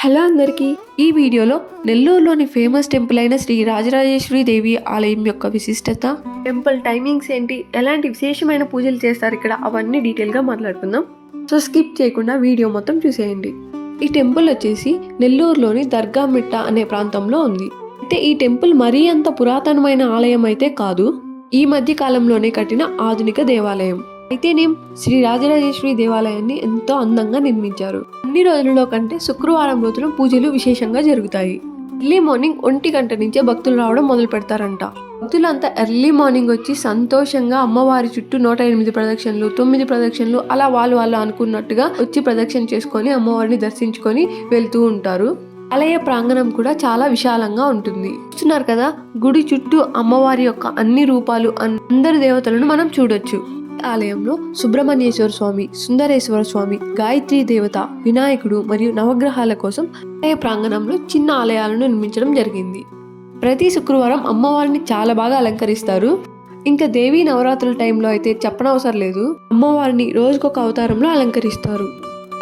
Hello అందరికీ ఈ వీడియోలో నెల్లూరులోని ఫేమస్ టెంపుల్ అయిన శ్రీ రాజరాజేశ్వరి దేవి ఆలయం యొక్క విశిష్టత టెంపుల్ టైమింగ్స్ ఏంటి ఎలాంటి విశేషమైన పూజలు చేస్తారు ఇక్కడ అవన్నీ డీటెయిల్గా మాట్లాడుకుందాం. సో స్కిప్ చేయకుండా వీడియో మొత్తం చూసేయండి. ఈ టెంపుల్ వచ్చేసి నెల్లూరులోని దర్గామిట్ట అనే ప్రాంతంలో ఉంది. అయితే ఈ టెంపుల్ మరీ అంత పురాతనమైన ఆలయం అయితే కాదు ఈ మధ్య కాలంలోనే కట్టిన ఆధునిక దేవాలయం. అయితేనేం శ్రీ రాజరాజేశ్వరి దేవాలయాన్ని ఎంతో అందంగా నిర్మించారు. అన్ని రోజులలో కంటే శుక్రవారం రోజున పూజలు విశేషంగా జరుగుతాయి. ఎర్లీ మార్నింగ్ ఒంటి గంట నుంచే భక్తులు రావడం మొదలు పెడతారంట. భక్తులంతా ఎర్లీ మార్నింగ్ వచ్చి సంతోషంగా అమ్మవారి చుట్టూ నూట ఎనిమిది ప్రదక్షిణలు తొమ్మిది ప్రదక్షిణలు అలా వాళ్ళు వాళ్ళు అనుకున్నట్టుగా వచ్చి ప్రదక్షిణ చేసుకొని అమ్మవారిని దర్శించుకొని వెళ్తూ ఉంటారు. ఆలయ ప్రాంగణం కూడా చాలా విశాలంగా ఉంటుంది. చూస్తున్నారు కదా? గుడి చుట్టూ అమ్మవారి యొక్క అన్ని రూపాలు అందరి దేవతలను మనం చూడొచ్చు. ఆలయంలో సుబ్రహ్మణ్యేశ్వర స్వామి సుందరేశ్వర స్వామి గాయత్రి దేవత వినాయకుడు మరియు నవగ్రహాల కోసం ఆలయ ప్రాంగణంలో చిన్న ఆలయాలను నిర్మించడం జరిగింది. ప్రతి శుక్రవారం అమ్మవారిని చాలా బాగా అలంకరిస్తారు. ఇంకా దేవీ నవరాత్రుల టైంలో అయితే చెప్పనవసరం లేదు. అమ్మవారిని రోజుకొక అవతారంలో అలంకరిస్తారు.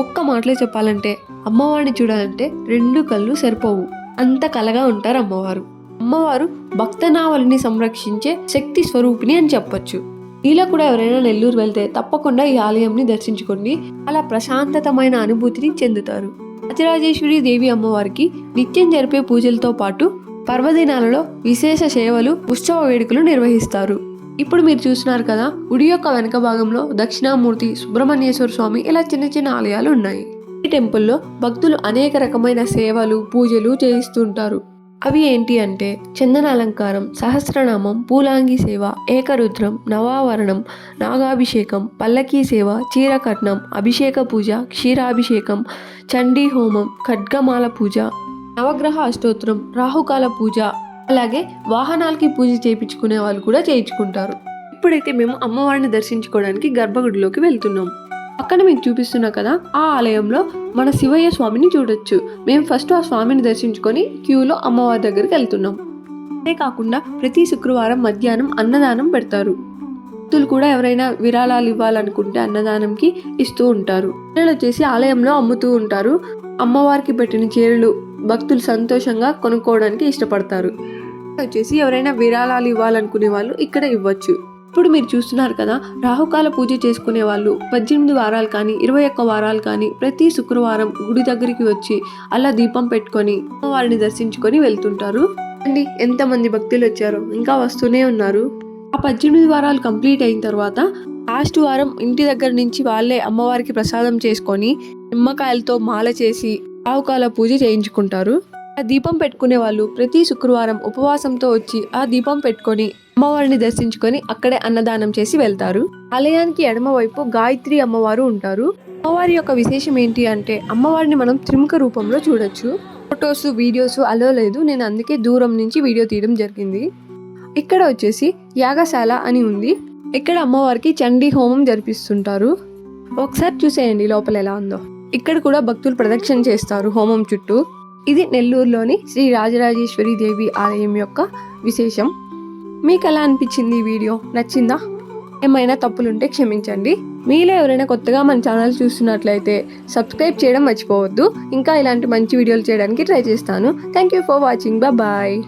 ఒక్క మాటలో చెప్పాలంటే అమ్మవారిని చూడాలంటే రెండు కళ్ళు సరిపోవు. అంత కలగా ఉంటారు అమ్మవారు. అమ్మవారు భక్తనావలిని సంరక్షించే శక్తి స్వరూపిణి అని చెప్పొచ్చు. మీలో కూడా ఎవరైనా నెల్లూరు వెళ్తే తప్పకుండా ఈ ఆలయంని దర్శించుకోండి అలా ప్రశాంతతమైన అనుభూతిని చెందుతారు. అతిరాజేశ్వరి దేవి అమ్మవారికి నిత్యం జరిపే పూజలతో పాటు పర్వదినాలలో విశేష సేవలు ఉత్సవ వేడుకలు నిర్వహిస్తారు. ఇప్పుడు మీరు చూస్తున్నారు కదా గుడి యొక్క వెనక భాగంలో దక్షిణామూర్తి సుబ్రహ్మణ్యేశ్వర స్వామి ఇలా చిన్న చిన్న ఆలయాలు ఉన్నాయి. ఈ టెంపుల్లో భక్తులు అనేక రకమైన సేవలు పూజలు చేయిస్తుంటారు. అవి ఏంటి అంటే చందన అలంకారం సహస్రనామం పూలాంగి సేవ ఏకరుద్రం నవావరణం నాగాభిషేకం పల్లకీ సేవ చీరకట్నం అభిషేక పూజ క్షీరాభిషేకం చండీ హోమం ఖడ్గమాల పూజ నవగ్రహ అష్టోత్తరం రాహుకాల పూజ. అలాగే వాహనాలకి పూజ చేయించుకునే వాళ్ళు కూడా చేయించుకుంటారు. ఇప్పుడైతే మేము అమ్మవారిని దర్శించుకోవడానికి గర్భగుడిలోకి వెళ్తున్నాం. అక్కడ మీకు చూపిస్తున్నా కదా ఆ ఆలయంలో మన శివయ్య స్వామిని చూడొచ్చు. మేము ఫస్ట్ ఆ స్వామిని దర్శించుకొని క్యూలో అమ్మవారి దగ్గరికి వెళ్తున్నాం. అంతేకాకుండా ప్రతి శుక్రవారం మధ్యాహ్నం అన్నదానం పెడతారు. భక్తులు కూడా ఎవరైనా విరాళాలు ఇవ్వాలనుకుంటే అన్నదానంకి ఇస్తూ ఉంటారు. చీరలు వచ్చేసి ఆలయంలో అమ్ముతూ ఉంటారు. అమ్మవారికి పెట్టిన చీరలు భక్తులు సంతోషంగా కొనుక్కోవడానికి ఇష్టపడతారు. వచ్చేసి ఎవరైనా విరాళాలు ఇవ్వాలనుకునే వాళ్ళు ఇక్కడ ఇవ్వచ్చు. ఇప్పుడు మీరు చూస్తున్నారు కదా రాహుకాల పూజ చేసుకునే వాళ్ళు. పద్దెనిమిది వారాలు కానీ ఇరవై ఒక్క వారాలు కానీ ప్రతి శుక్రవారం గుడి దగ్గరికి వచ్చి అలా దీపం పెట్టుకొని వారిని దర్శించుకొని వెళ్తుంటారు. అండి ఎంతమంది భక్తులు వచ్చారో ఇంకా వస్తూనే ఉన్నారు. ఆ పద్దెనిమిది వారాలు కంప్లీట్ అయిన తర్వాత లాస్ట్ వారం ఇంటి దగ్గర నుంచి వాళ్ళే అమ్మవారికి ప్రసాదం చేసుకొని నిమ్మకాయలతో మాల చేసి రాహుకాల పూజ చేయించుకుంటారు. ఆ దీపం పెట్టుకునే వాళ్ళు ప్రతి శుక్రవారం ఉపవాసంతో వచ్చి ఆ దీపం పెట్టుకొని అమ్మవారిని దర్శించుకొని అక్కడే అన్నదానం చేసి వెళ్తారు. ఆలయానికి ఎడమవైపు గాయత్రి అమ్మవారు ఉంటారు. అమ్మవారి యొక్క విశేషం ఏంటి అంటే అమ్మవారిని మనం త్రిముఖ రూపంలో చూడొచ్చు. ఫొటోస్ వీడియోస్ అలో లేదు. నేను అందుకే దూరం నుంచి వీడియో తీయడం జరిగింది. ఇక్కడ వచ్చేసి యాగశాల అని ఉంది. ఇక్కడ అమ్మవారికి చండీ హోమం జరిపిస్తుంటారు. ఒకసారి చూసేయండి లోపల ఎలా ఉందో. ఇక్కడ కూడా భక్తులు ప్రదక్షిణ చేస్తారు హోమం చుట్టూ. ఇది నెల్లూరులోని శ్రీ రాజరాజేశ్వరి దేవి ఆలయం యొక్క విశేషం. మీకు ఎలా అనిపించింది ఈ వీడియో? నచ్చిందా? ఏమైనా తప్పులుంటే క్షమించండి. మీలో ఎవరైనా కొత్తగా మన ఛానల్ చూస్తున్నట్లయితే సబ్స్క్రైబ్ చేయడం మర్చిపోవద్దు. ఇంకా ఇలాంటి మంచి వీడియోలు చేయడానికి ట్రై చేస్తాను. Thank you for watching. Bye.